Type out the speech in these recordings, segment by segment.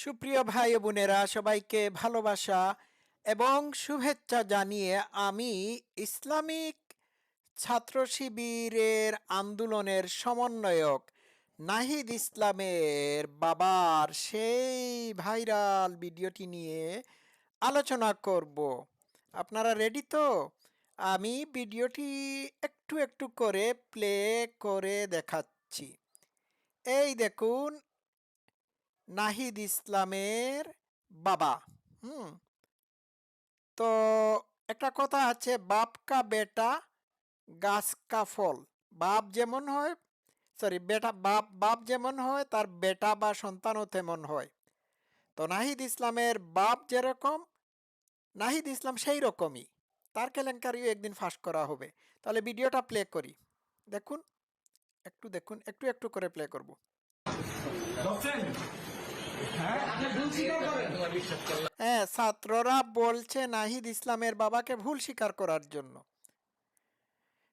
সুপ্রিয় ভাই বোনেরা, সবাইকে ভালোবাসা এবং শুভেচ্ছা জানিয়ে আমি ইসলামিক ছাত্র শিবিরের আন্দোলনের সমন্বয়ক নাহিদ ইসলামের বাবার সেই ভাইরাল ভিডিওটি নিয়ে আলোচনা করব। আপনারা রেডি তো? আমি ভিডিওটি একটু একটু করে প্লে করে দেখাচ্ছি। এই দেখুন নাহিদ ইসলামের বাবা। হুম। তো একটা কথা আছে, বাপ কা বেটা, গাছ কা ফল। বাপ যেমন হয় সরি বেটা, বাপ বাপ যেমন হয়, তার বেটা বা সন্তানও তেমন হয়। তো নাহিদ ইসলামের বাপ যেরকম, নাহিদ ইসলাম সেই রকমই। তার কেলেঙ্কারিও একদিন ফাঁস করা হবে। তাহলে ভিডিওটা প্লে করি। দেখুন, একটু দেখুন, একটু একটু করে প্লে করব। হ্যাঁ আপনি ভুল স্বীকার করেন হ্যাঁ ছাত্ররা বলছে নাহিদ ইসলামের বাবাকে ভুল স্বীকার করার জন্য।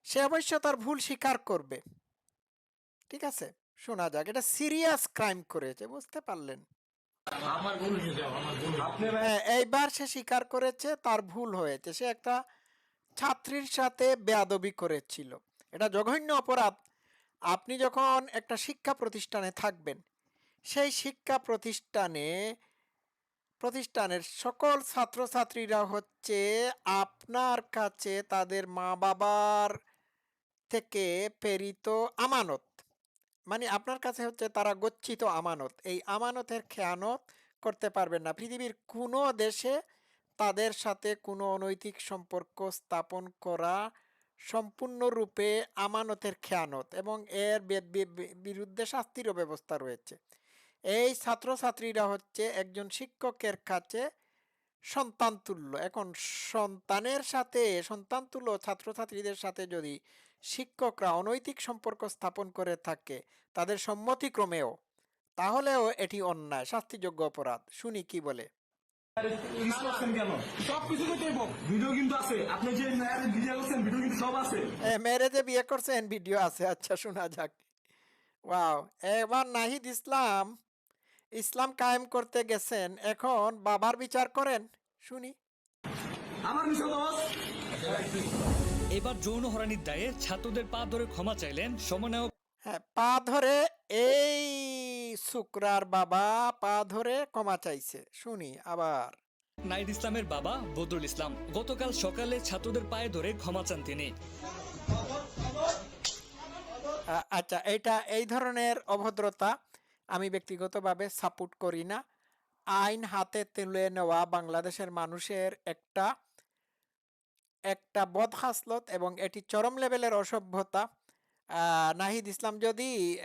সে অবশ্য তার ভুল স্বীকার করবে। ঠিক আছে? শোনা যাক এটা সিরিয়াস ক্রাইম করেছে বুঝতে পারলেন? আমার ভুল হয়েছে আমার ভুল আপনারা হ্যাঁ এইবার সে স্বীকার করেছে তার ভুল হয়েছে। সে একটা ছাত্রীর সাথে বেয়াদবি করেছিল। এটা জঘন্য অপরাধ। আপনি যখন একটা শিক্ষা প্রতিষ্ঠানে থাকবেন সেই শিক্ষা প্রতিষ্ঠানে, প্রতিষ্ঠানের সকল ছাত্রছাত্রীরা হচ্ছে আপনার কাছে তাদের মা বাবার থেকে প্রেরিত আমানত। মানে আপনার কাছে হচ্ছে তারা গচ্ছিত আমানত। এই আমানতের খেয়ানত করতে পারবেন না। পৃথিবীর কোনো দেশে তাদের সাথে কোনো অনৈতিক সম্পর্ক স্থাপন করা সম্পূর্ণরূপে আমানতের খেয়ানত এবং এর বিরুদ্ধে শাস্তিরও ব্যবস্থা রয়েছে। এই ছাত্রছাত্রীরা হচ্ছে একজন শিক্ষকের কাছে সন্তান তুল্য। এখন সন্তানের সাথে সন্তান তুল্য ছাত্রছাত্রীদের সাথে যদি শিক্ষকরা অনৈতিক সম্পর্ক স্থাপন করে থাকে তাদের সম্মতিক্রমেও তাহলেও এটি অন্যায় শাস্তিযোগ্য অপরাধ। শুনি কি বলে? বিয়ে করছেন ভিডিও আছে। আচ্ছা শোনা যাক। ওয়াও। এবার নাহিদ ইসলাম। ইসলাম কায়েম করতে গেছেন এখন বাবার বিচার করেন? শুনি। আমার এবার যৌন হরানির দায়ে ছাত্রদের পা ধরে ক্ষমা চাইলেন সমন্বয়ক হ্যাঁ পা ধরে এই শুক্রার বাবা পা ধরে ক্ষমা চাইছে। শুনি আবার। নাইদ ইসলামের বাবা বদরুল ইসলাম গতকাল সকালে ছাত্রদের পায়ে ধরে ক্ষমা চান তিনি। আচ্ছা এইটা এই ধরনের অভদ্রতা আমি ব্যক্তিগতভাবে সাপোর্ট করি না। আইন হাতে তুলে নেওয়া বাংলাদেশের মানুষের একটা একটা বদ হাসলত এবং এটি চরম লেভেলের অসভ্যতা। নাহিদ ইসলাম যদি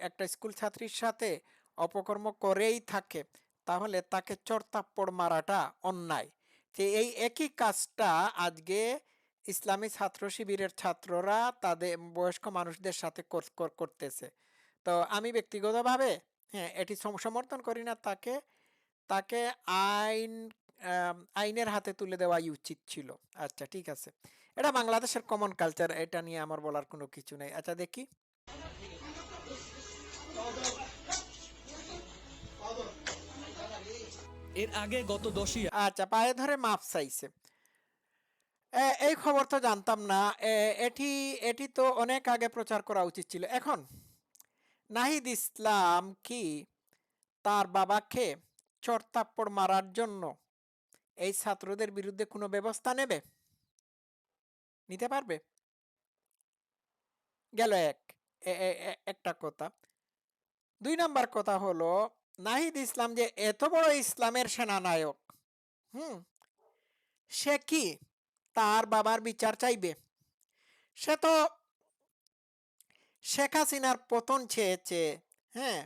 একটা স্কুল ছাত্রীর সাথে অপকর্ম করেই থাকে, তাহলে তাকে চড়তাপ্পড় মারাটা অন্যায়। যে এই একই কাজটা আজকে ইসলামী ছাত্র শিবিরের ছাত্ররা তাদের বয়স্ক মানুষদের সাথে কর- কর- করতেছে। তো আমি ব্যক্তিগতভাবে হ্যাঁ এটি সম- সমর্থন করি না তাকে তাকে আইন আইনের হাতে তুলে দেওয়াই উচিত ছিল। আচ্ছা ঠিক আছে। এটা বাংলাদেশের কমন কালচার এটা নিয়ে আমার বলার কোনো কিছু নেই। আচ্ছা দেখি। এর আগে গত দশই আচ্ছা পায়ে ধরে মাপ চাইছে। এই খবর তো জানতাম না। এটি এটি তো অনেক আগে প্রচার করা উচিত ছিল। এখন নাহিদ ইসলাম কি তার বাবাকে চড়তাপ্পড় মারার জন্য এই ছাত্রদের বিরুদ্ধে কোনো ব্যবস্থা নেবে? নিতে পারবে? গেল এক একটা কথা। দুই নাম্বার কথা হলো, নাহিদ ইসলাম যে এত বড় ইসলামের সেনানায়ক, হুম, সে কি তার বাবার বিচার চাইবে? সে তো শেখ হাসিনার পতন চেয়েছে হ্যাঁ?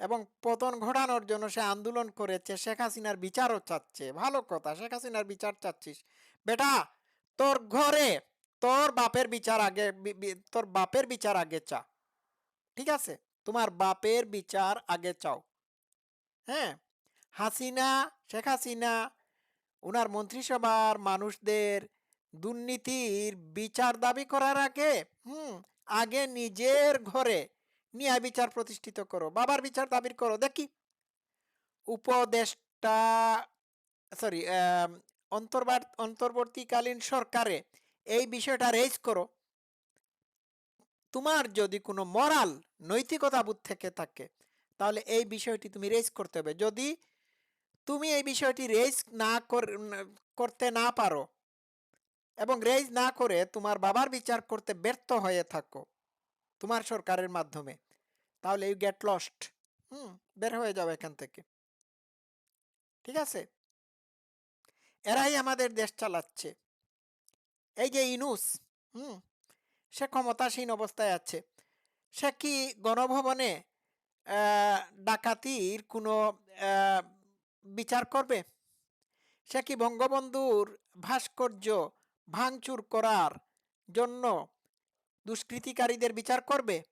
এবং পতন ঘটানোর জন্য সে আন্দোলন করেছে, শেখ হাসিনার বিচারও চাচ্ছে। ভালো কথা, শেখ হাসিনার বিচার চাচ্ছিস। বেটা, তোর ঘরে, তোর বাপের বিচার আগে তোর বাপের বিচার আগে চা। ঠিক আছে? তোমার বাপের বিচার আগে চাও। হ্যাঁ? হাসিনা, শেখ হাসিনা ওনার মন্ত্রিসভার মানুষদের দুর্নীতির বিচার দাবি করার আগে, হুম আগে নিজের ঘরে ন্যায় বিচার প্রতিষ্ঠিত করো, বাবার বিচার দাবি করো। দেখি, উপদেষ্টা সরি অন্তর্বার, অন্তর্বর্তীকালীন সরকারে এই বিষয়টা রেজ করো। তোমার যদি কোনো মরাল নৈতিকতা বোধ থেকে থাকে, তাহলে এই বিষয়টি তুমি রেজ করতে হবে। যদি তুমি এই বিষয়টি রেজ না কর- করতে না পারো এবং রেজ না করে তোমার বাবার বিচার করতে ব্যর্থ হয়ে থাকো তোমার সরকারের মাধ্যমে। তাহলে ইউ গেট লস্ট হুম, বের হয়ে যাও এখান থেকে। ঠিক আছে? এরাই আমাদের দেশ চালাচ্ছে। এই যে ইনুস, হুম, সে ক্ষমতাসীন অবস্থায় আছে। সে কি গণভবনে ডাকাতির কোনো বিচার করবে? সে কি বঙ্গবন্ধুর ভাস্কর্য ভাঙচুর করার জন্য দুষ্কৃতিকারীদের বিচার করবে?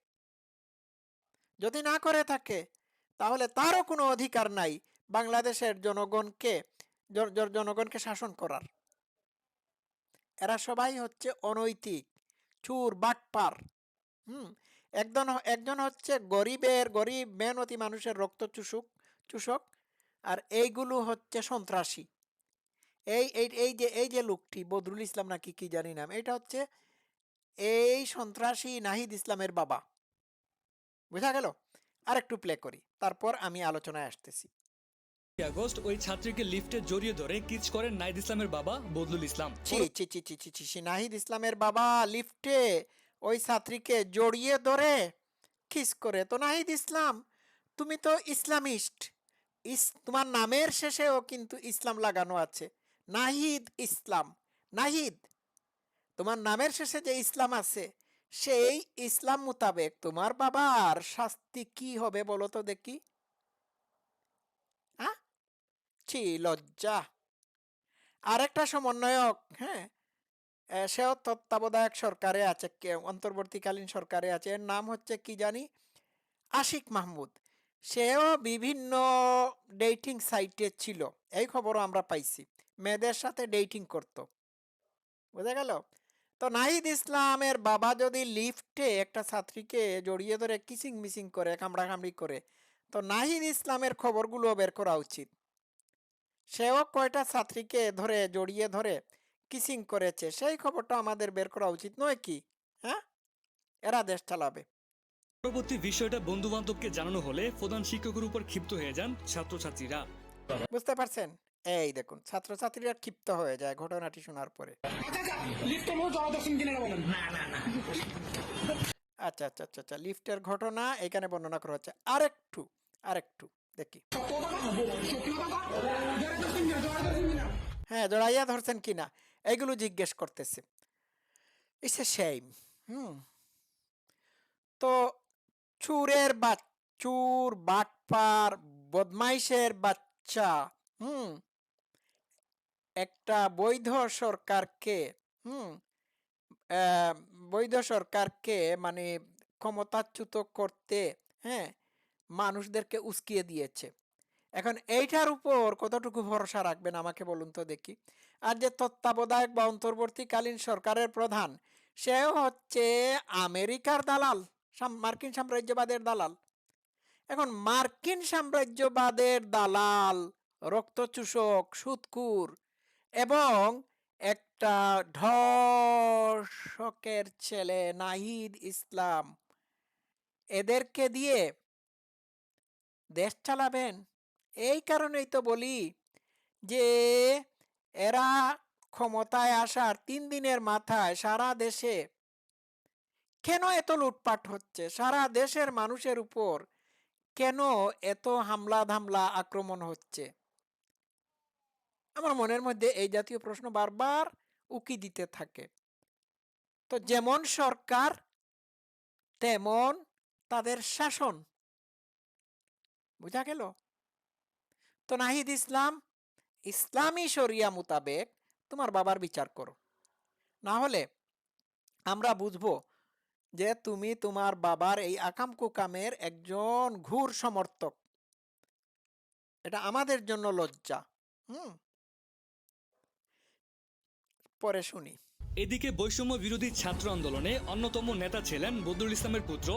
যদি না করে থাকে, তাহলে তারও কোনো অধিকার নাই বাংলাদেশের জনগণকে, জন- জন- জনগণকে শাসন করার। এরা সবাই হচ্ছে অনৈতিক, চুর, বাটপার, হুম? একজন একজন হচ্ছে গরিবের, গরিব, মেহনতি মানুষের রক্ত চুষুক, চুষক, আর এইগুলো হচ্ছে সন্ত্রাসী। এই এই এই যে এই যে লোকটি বদরুল ইসলাম নাকি কি জানি নাম এটা হচ্ছে এই সন্ত্রাসী নাহিদ ইসলামের বাবা। বুঝা গেল? আর একটু প্লে করি তারপর আমি আলোচনায় আসতেছি। আগস্ট ওই ছাত্রীকে লিফটে জড়িয়ে ধরে কিচ করেন নাহিদ ইসলামের বাবা বদলুল ইসলাম। ছি ছি ছি ছি ছি ছি ছি, নাহিদ ইসলামের বাবা লিফটে ওই ছাত্রীকে জড়িয়ে ধরে কিস করে তো নাহিদ ইসলাম তুমি তো ইসলামিস্ট। ইস তোমার নামের শেষেও কিন্তু ইসলাম লাগানো আছে। নাহিদ ইসলাম। নাহিদ, তোমার নামের শেষে যে ইসলাম আছে, সেই ইসলাম মোতাবেক তোমার বাবার শাস্তি কি হবে বলো তো দেখি। ছি, লজ্জা। আরেকটা সমন্বয়ক হ্যাঁ? সেও তত্ত্বাবধায়ক সরকারে আছে অন্তর্বর্তীকালীন সরকারে আছে, এর নাম হচ্ছে কি জানি? আশিক মাহমুদ। সেও বিভিন্ন ডেটিং সাইটে ছিল, এই খবরও আমরা পাইছি। মেয়েদের সাথে ডেটিং করত। বুঝা গেল? তো নাহিদ ইসলামের বাবা যদি লিফটে একটা ছাত্রীকে জড়িয়ে ধরে কিসিং মিসিং করে কামড়াকামড়ি করে তো নাহিদ ইসলামের খবরগুলো বের করা উচিত। সেও কয়টা ছাত্রীকে ধরে জড়িয়ে ধরে কিসিং করেছে সেই খবরটা আমাদের বের করা উচিত নয় কি? হ্যাঁ? এরা দেশ চালাবে। পরবর্তী বিষয়টা বন্ধু বান্ধবকে জানানো হলে প্রধান শিক্ষকের উপর ক্ষিপ্ত হয়ে যান ছাত্রছাত্রীরা। বুঝতে পারছেন? এই দেখুন, ছাত্রছাত্রীরা ক্ষিপ্ত হয়ে যায় ঘটনাটি শোনার পরে। আচ্ছা আচ্ছা আচ্ছা আচ্ছা লিফটের ঘটনা এখানে বর্ণনা করা হচ্ছে। আরেকটু আরেকটু, দেখি। হ্যাঁ জড়াইয়া ধরছেন কিনা? এইগুলো জিজ্ঞেস করতেছে। It's a same hmm. তো চুরের বা চুর, বাটপার, বদমাইশের বাচ্চা, হুম। একটা বৈধ সরকারকে, হুম? বৈধ সরকারকে মানে ক্ষমতাচ্যুত করতে হ্যাঁ? মানুষদেরকে উস্কিয়ে দিয়েছে। এখন এইটার উপর কতটুকু ভরসা রাখবেন আমাকে বলুন তো দেখি। আর যে তত্ত্বাবধায়ক বা অন্তর্বর্তীকালীন সরকারের প্রধান, সেও হচ্ছে আমেরিকার দালাল মার্কিন সাম্রাজ্যবাদের দালাল। এখন মার্কিন সাম্রাজ্যবাদের দালাল, রক্তচূষক সুৎকুর এবং একটা ধর্ষকের ছেলে নাহিদ ইসলাম। এদেরকে দিয়ে দেশ চালাবেন। এই কারণেই তো বলি যে, এরা ক্ষমতায় আসার তিন দিনের মাথায় সারা দেশে কেন এত লুটপাট হচ্ছে? সারা দেশের মানুষের উপর কেন এত হামলা ধামলা আক্রমণ হচ্ছে? আমার মনের মধ্যে এই জাতীয় প্রশ্ন বারবার উকি দিতে থাকে। তো যেমন সরকার তেমন তাদের শাসন। বুঝা গেল? তো নাহিদ ইসলাম ইসলামী শরিয়া মোতাবেক তোমার বাবার বিচার করো। না হলে আমরা বুঝব যে তুমি তোমার বাবার এই আকাম কুকামের একজন ঘুর সমর্থক। এটা আমাদের জন্য লজ্জা। হুম? পরে শুনি। এদিকে বৈষম্য বিরোধী ছাত্র আন্দোলনে অন্যতম নেতা ছিলেন বদরুল ইসলামের পুত্র।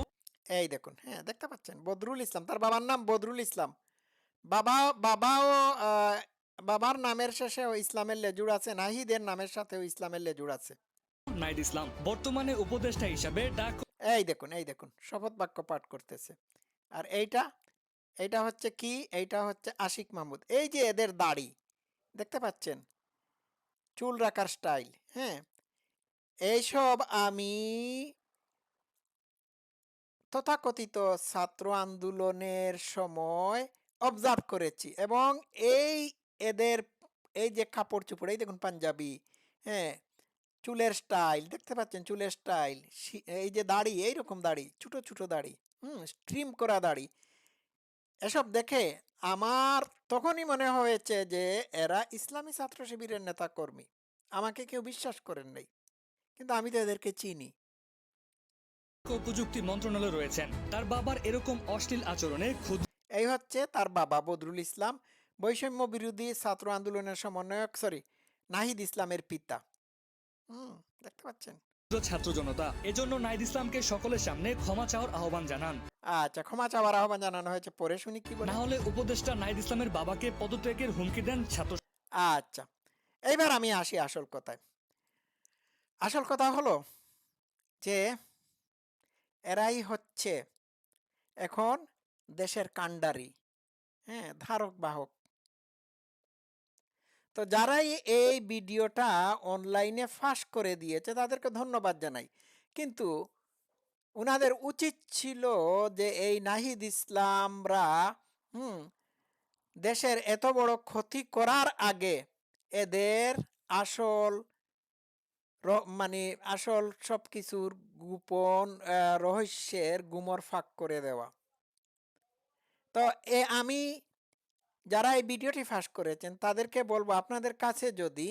এই দেখুন হ্যাঁ দেখতে পাচ্ছেন বদরুল ইসলাম তার বাবার নাম বদরুল ইসলাম। বাবা বাবাও বাবার নামের শেষেও ইসলামের লেজুড় আছে নাহিদের নামের সাথেও ইসলামের লেজুড় আছে। নাইদ ইসলাম বর্তমানে উপদেষ্টা হিসাবে ডাক এই দেখুন এই দেখুন শপথ বাক্য পাঠ করতেছে। আর এইটা এইটা হচ্ছে কি? এইটা হচ্ছে আশিক মাহমুদ। এই যে এদের দাড়ি দেখতে পাচ্ছেন? চুল রাখার স্টাইল হ্যাঁ? এইসব আমি তথাকথিত ছাত্র আন্দোলনের সময় অবজার্ভ করেছি এবং এই এদের, এই যে কাপড় চোপড় এই দেখুন পাঞ্জাবি হ্যাঁ? চুলের স্টাইল, দেখতে পাচ্ছেন চুলের স্টাইল এই যে দাড়ি, এইরকম দাড়ি, ছোট ছোট দাড়ি, হুম স্ট্রিম করা দাড়ি। এসব দেখে আমার তখনই মনে হয়েছে যে এরা ইসলামী ছাত্র শিবিরের নেতা কর্মী আমাকে কেউ বিশ্বাস করেন নাই। কিন্তু আমি তো এদেরকে চিনি। প্রযুক্তি মন্ত্রণালয়ে রয়েছেন। তার বাবার এরকম অশ্লীল আচরণে ক্ষুদ্র এই হচ্ছে তার বাবা বদরুল ইসলাম বৈষম্য বিরোধী ছাত্র আন্দোলনের সমন্বয়ক সরি নাহিদ ইসলামের পিতা। হুম দেখতে পাচ্ছেন। ছাত্র জনতা এজন্য নাহিদ ইসলামকে সকলের সামনে ক্ষমা চাওয়ার আহ্বান জানান। আচ্ছা ক্ষমা চাওয়ার আহ্বান জানানো হয়েছে পরে শুনি কি বলে। না হলে উপদেষ্টা নাইদ ইসলামের বাবাকে পদত্যাগের হুমকি দেন ছাত্র আচ্ছা এইবার আমি আসি আসল কথায়। আসল কথা হলো যে এরাই হচ্ছে এখন দেশের কাণ্ডারি হ্যাঁ ধারক বাহক। তো যারাই এই ভিডিওটা অনলাইনে ফাঁস করে দিয়েছে তাদেরকে ধন্যবাদ জানাই। কিন্তু উনাদের উচিত ছিল যে, এই নাহিদ ইসলামরা, হুম, দেশের এত বড় ক্ষতি করার আগে এদের আসল মানে আসল সব কিছুর গোপন রহস্যের গুমর ফাঁক করে দেওয়া। তো এ, আমি যারা এই ভিডিওটি ফাঁস করেছেন, তাদেরকে বলব, আপনাদের কাছে যদি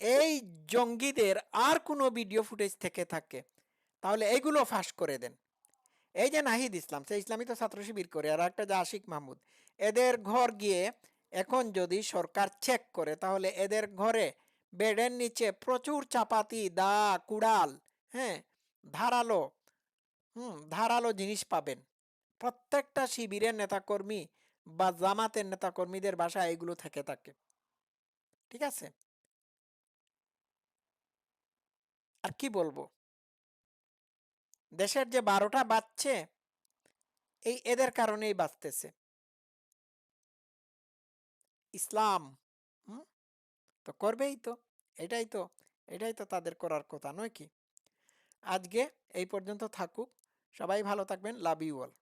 এই জঙ্গিদের আর কোনো ভিডিও ফুটেজ থেকে থাকে তাহলে এইগুলো ফাঁস করে দেন। এই যে নাহিদ ইসলাম সে ইসলামী তো ছাত্র শিবির করে, আর একটা যে আশিক মাহমুদ, এদের ঘর গিয়ে এখন যদি সরকার চেক করে, তাহলে এদের ঘরে বেডের নিচে প্রচুর চাপাতি, দা, কুড়াল হ্যাঁ ধারালো, হুম, ধারালো জিনিস পাবেন। প্রত্যেকটা শিবিরের নেতাকর্মী বা জামাতের নেতাকর্মীদের বাসায় এগুলো থেকে থাকে। ঠিক আছে? আর কি বলব? দেশের যে বারোটা বাঁচছে এই এদের কারণেই বাঁচতেছে ইসলাম তো করবেই তো, এটাই তো এটাই তো তাদের করার কথা, নয় কি? আজকে এই পর্যন্ত থাকুক, সবাই ভালো থাকবেন লাভ ইউ অল